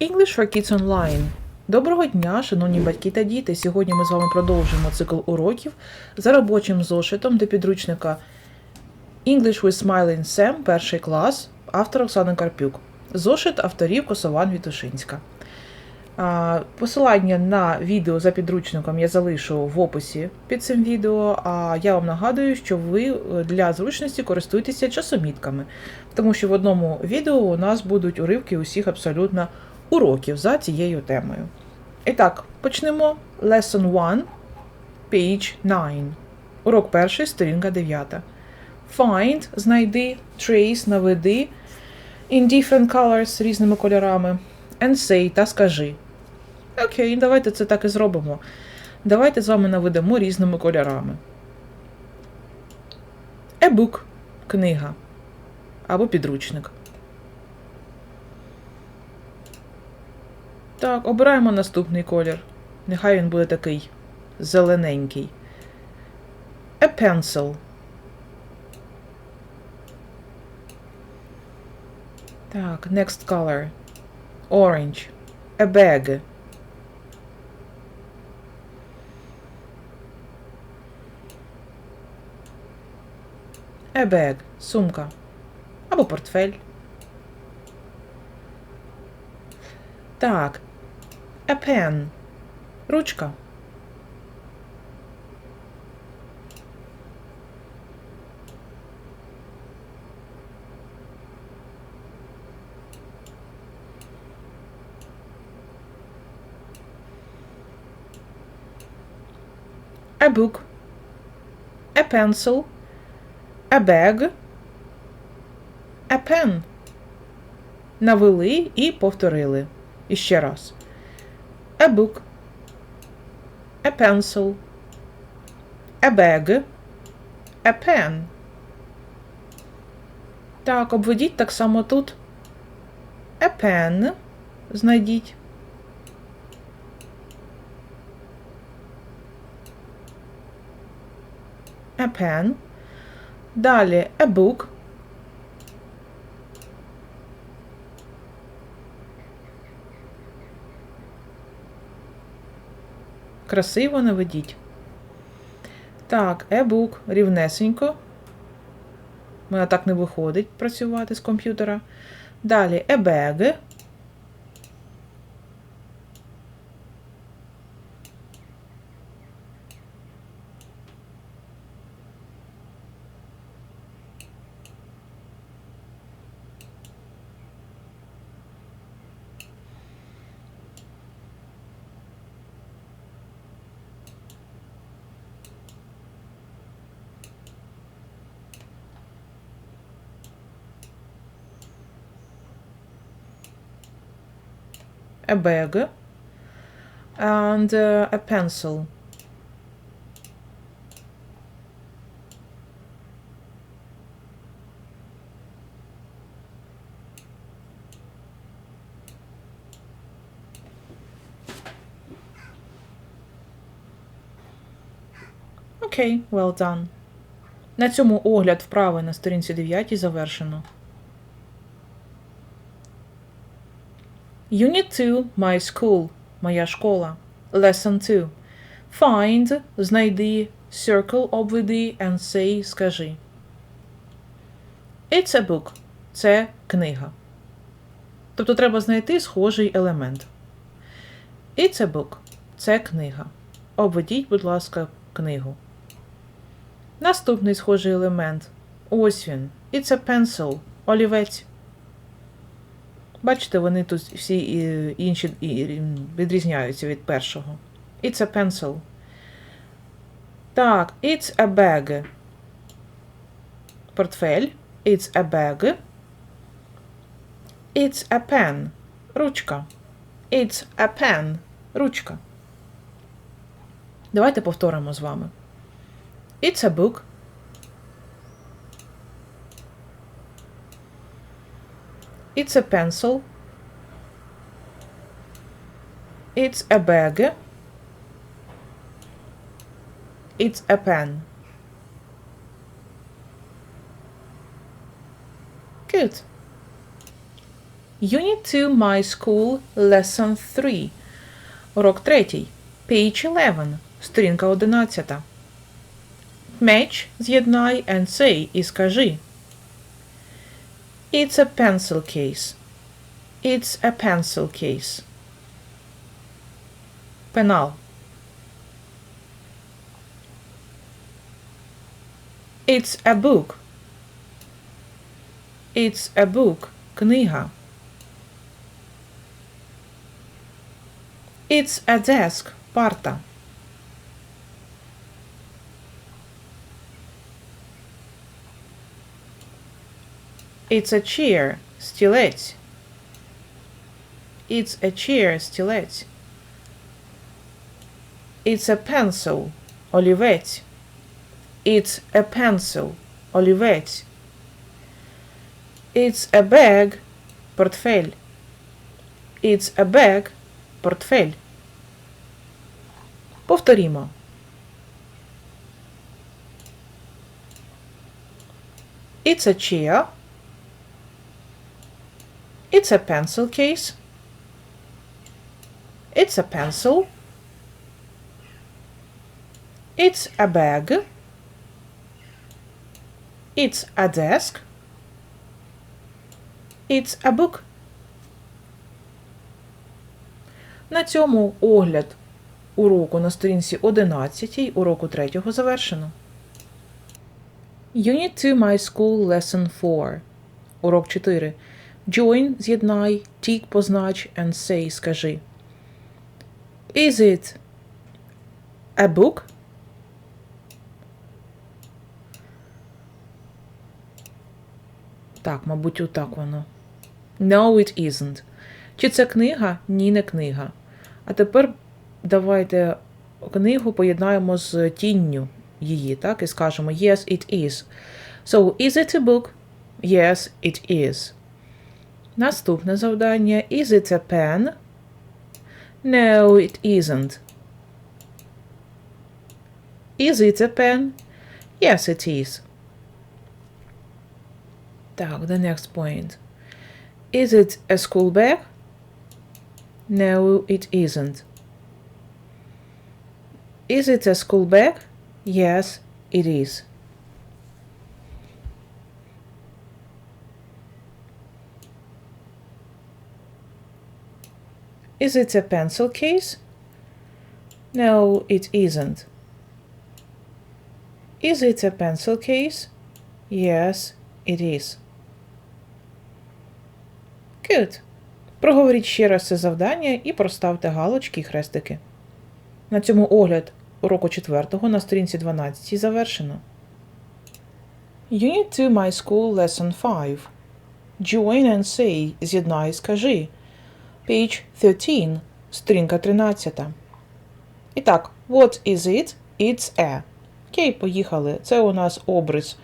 English for Kids Online. Доброго дня, шановні батьки та діти. Сьогодні ми з вами продовжимо цикл уроків за робочим зошитом до підручника English with Smiling Sam, перший клас, автор Оксана Карпюк. Зошит авторів Косован Вітушинська. Посилання на відео за підручником я залишу в описі під цим відео. А я вам нагадую, що ви е, для зручності користуєтеся часомітками, тому що в одному відео у нас будуть уривки усіх абсолютно уроків за цією темою. І так, почнемо. Lesson 1, page 9. Урок перший, сторінка 9. Find, знайди, trace, наведи, in different colors, різними кольорами. And say та скажи. Окей, давайте це так і зробимо. Давайте з вами наведемо різними кольорами. A book – книга або підручник. Так, обираємо наступний колір. Нехай він буде такий зелененький. A pencil. Так, next color. Orange. A bag. A bag. Сумка. Або портфель. Так. A pen. Ручка. A book. A pencil. A bag. A pen. Навели і повторили. І ще раз. A book. A pencil. A bag. A pen. Так, обведіть так само тут. A pen. Знайдіть. A pen. Далі a book. Красиво наведіть. Так, e-book рівнесенько. У мене так не виходить працювати з комп'ютера. Далі e-bag. A bag and uh, a pencil. Окей, well done. На цьому огляд вправи на сторінці 9 завершено. Unit 2 My School Моя школа. Lesson 2 Find знайди, circle обведи and say скажи. It's a book. Це книга. Тобто треба знайти схожий елемент. It's a book. Це книга. Обведіть, будь ласка, книгу. Наступний схожий елемент. Ось він. It's a pencil. Олівець. Бачите, вони тут всі і- інші відрізняються від першого. It's a pencil. Так, it's a bag. Портфель. It's a bag. It's a pen. Ручка. It's a pen. Ручка. Давайте повторимо з вами. It's a book. It's a pencil. It's a bag. It's a pen. Good. Unit 2 My School Lesson 3. Урок 3. Page 11. Сторінка 11. Match, з'єднай and say і скажи. It's a pencil case. It's a pencil case. Пенал. It's a book. It's a book. Книга. It's a desk. Парта. It's a chair. Стілець. It's a chair. Стілець. It's a pencil. Олівець. It's a pencil. Олівець. It's a bag. Портфель. It's a bag. Портфель. Повторімо. It's a chair. It's a pencil case. It's a pencil. It's a bag. It's a desk. It's a book. На цьому огляд уроку на сторінці 11 уроку 3 завершено. Unit 2 My School Lesson 4. Урок 4. Join з'єднай, тік познач and say скажи. Is it a book? Так, мабуть, отак воно. No, it isn't. Чи це книга? Ні, не книга. А тепер давайте книгу поєднаємо з тінню її, так? І скажемо Yes, it is. So, is it a book? Yes, it is. Наступне завдання. Is it a pen? No, it isn't. Is it a pen? Yes, it is. Так, the next point. Is it a school bag? No, it isn't. Is it a school bag? Yes, it is. Is it a pencil case? No, it isn't. Is it a pencil case? Yes, it is. Good. Проговоріть ще раз це завдання і проставте галочки і хрестики. На цьому огляд уроку 4 на сторінці 12 завершено. Unit 2 My School Lesson 5. Join and say з'єднай скажи. Page 13. Сторінка 13. І так, what is it? It's a. Окей, поїхали. Це у нас образ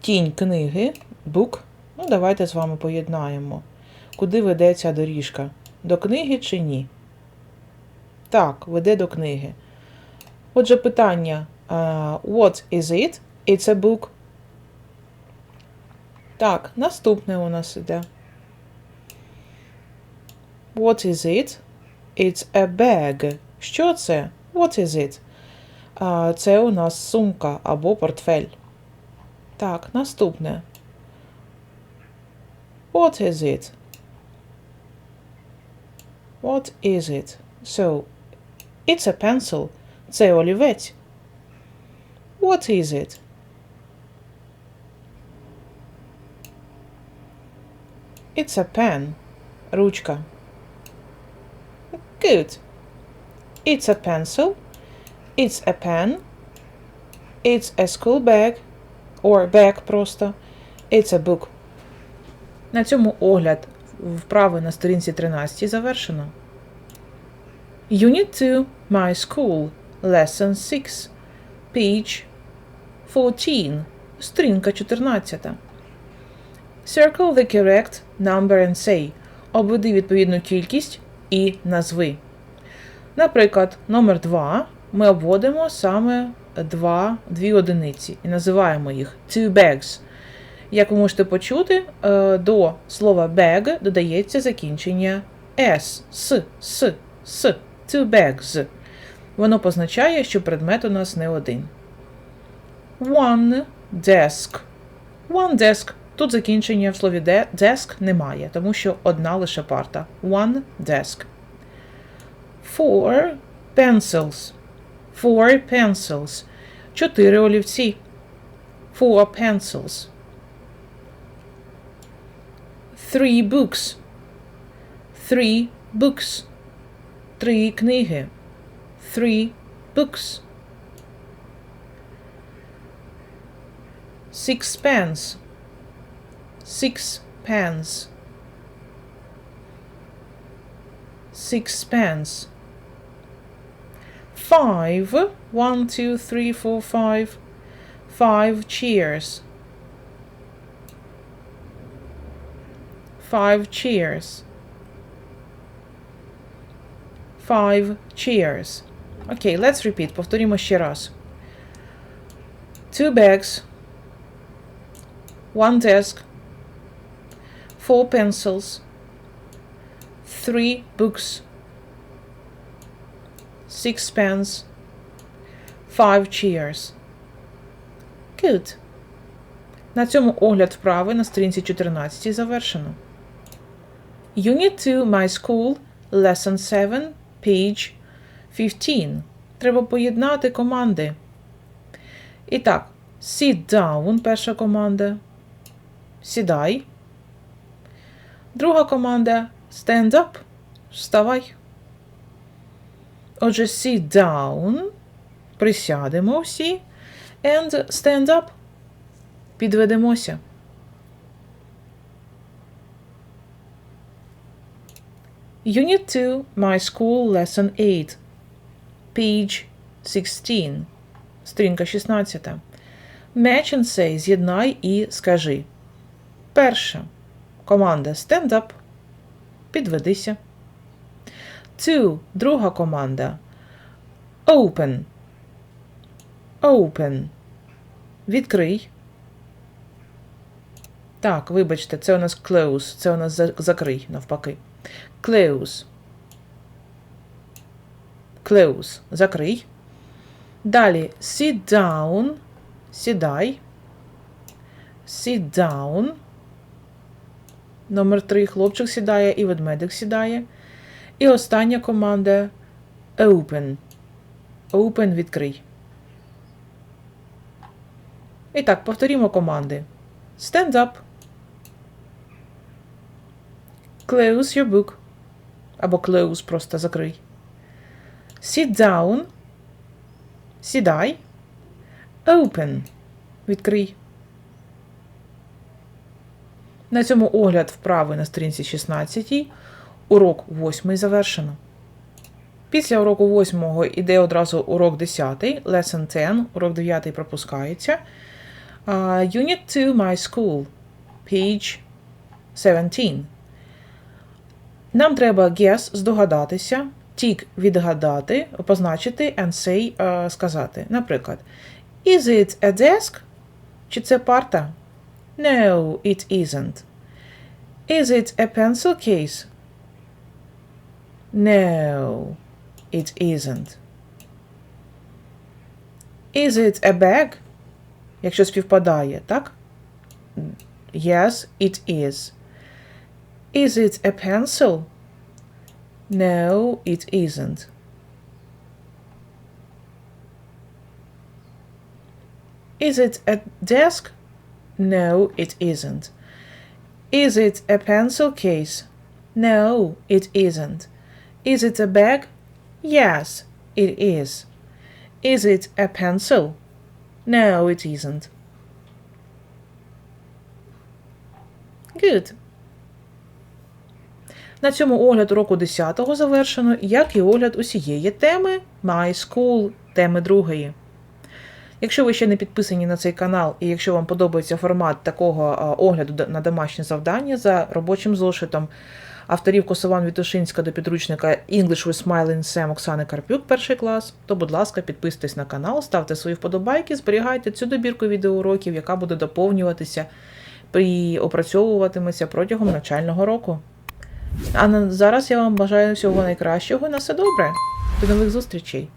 тінь книги, book. Ну, давайте з вами поєднаємо. Куди веде ця доріжка? До книги чи ні? Так, веде до книги. Отже, питання. What is it? It's a book. Так, наступне у нас іде. What is it? It's a bag. Що це? What is it? Uh, це у нас сумка або портфель. Так, наступне. What is it? What is it? So, it's a pencil. Це олівець. What is it? It's a pen. Ручка. Good. It's a pencil. It's a pen. It's a school bag. Or bag просто. It's a book. На цьому огляд вправи на сторінці 13 завершено. Unit 2 My School Lesson 6 Page 14 Сторінка 14 Circle the correct number and say Обведи відповідну кількість і назви. Наприклад, номер 2 ми обводимо саме 2, дві одиниці і називаємо їх two bags. Як ви можете почути, е, до слова bag додається закінчення s, с, с, с, two bags. Воно позначає, що предмет у нас не один. One desk. One desk. Тут закінчення в слові desk немає, тому що одна лише парта. One desk. Four pencils. Four pencils. Чотири олівці. Four pencils. Three books. Three books. Три книги. Three books. Six pens. Six pens. Six pens. Five. One, two, three, four, five. Five chairs. Five chairs. Five chairs. Окей, let's repeat. Повторімо ще раз. Two bags. One desk. Four pencils. Three books. Six pens. Five chairs. Good. На цьому огляд вправи на сторінці 14 завершено. Unit 2 My School, Lesson 7, page 15. Треба поєднати команди. І так, sit down, перша команда. Сідай. Друга команда stand up. Вставай. Отже, sit down. Присядемо всі. And stand up. Підведемося. Unit 2, My School, Lesson 8. Page 16. Сторінка 16. Match and say. З'єднай і скажи. Перша. Команда Stand up. Підведися. Two. Друга команда. Open. Open. Відкрий. Так, вибачте, це у нас close. Це у нас закрий, навпаки. Close. Close. Закрий. Далі sit down. Сідай. Sit down. Номер три. Хлопчик сідає і ведмедик сідає. І остання команда open. Open відкрий. І так, повторімо команди. Stand up. Close your book. Або close просто закрий. Sit down. Сідай. Open. Відкрий. На цьому огляд вправи на сторінці 16. Урок 8 завершено. Після уроку 8 йде одразу урок 10, lesson 10, урок 9 пропускається. Uh, Unit 2 My School, page 17. Нам треба guess здогадатися, tick відгадати, позначити and say uh, сказати. Наприклад, Is it a desk? Чи це парта? No, it isn't. Is it a pencil case? No, it isn't. Is it a bag? Якщо співпадає, так? Yes, it is. Is it a pencil? No, it isn't. Is it a desk? No, it isn't. Is it a pencil case? No, it isn't. Is it a bag? Yes, it is. Is it a pencil? No, it isn't. Good. На цьому огляд уроку 10-го завершено, як і огляд усієї теми My School, теми другої. Якщо ви ще не підписані на цей канал, і якщо вам подобається формат такого огляду на домашнє завдання за робочим зошитом авторів Косован Вітушинська до підручника English with Smiling Sam Оксани Карпюк, перший клас, то, будь ласка, підписуйтесь на канал, ставте свої вподобайки, зберігайте цю добірку відеоуроків, яка буде доповнюватися і опрацьовуватиметься протягом навчального року. А зараз я вам бажаю всього найкращого. і На все добре. До нових зустрічей!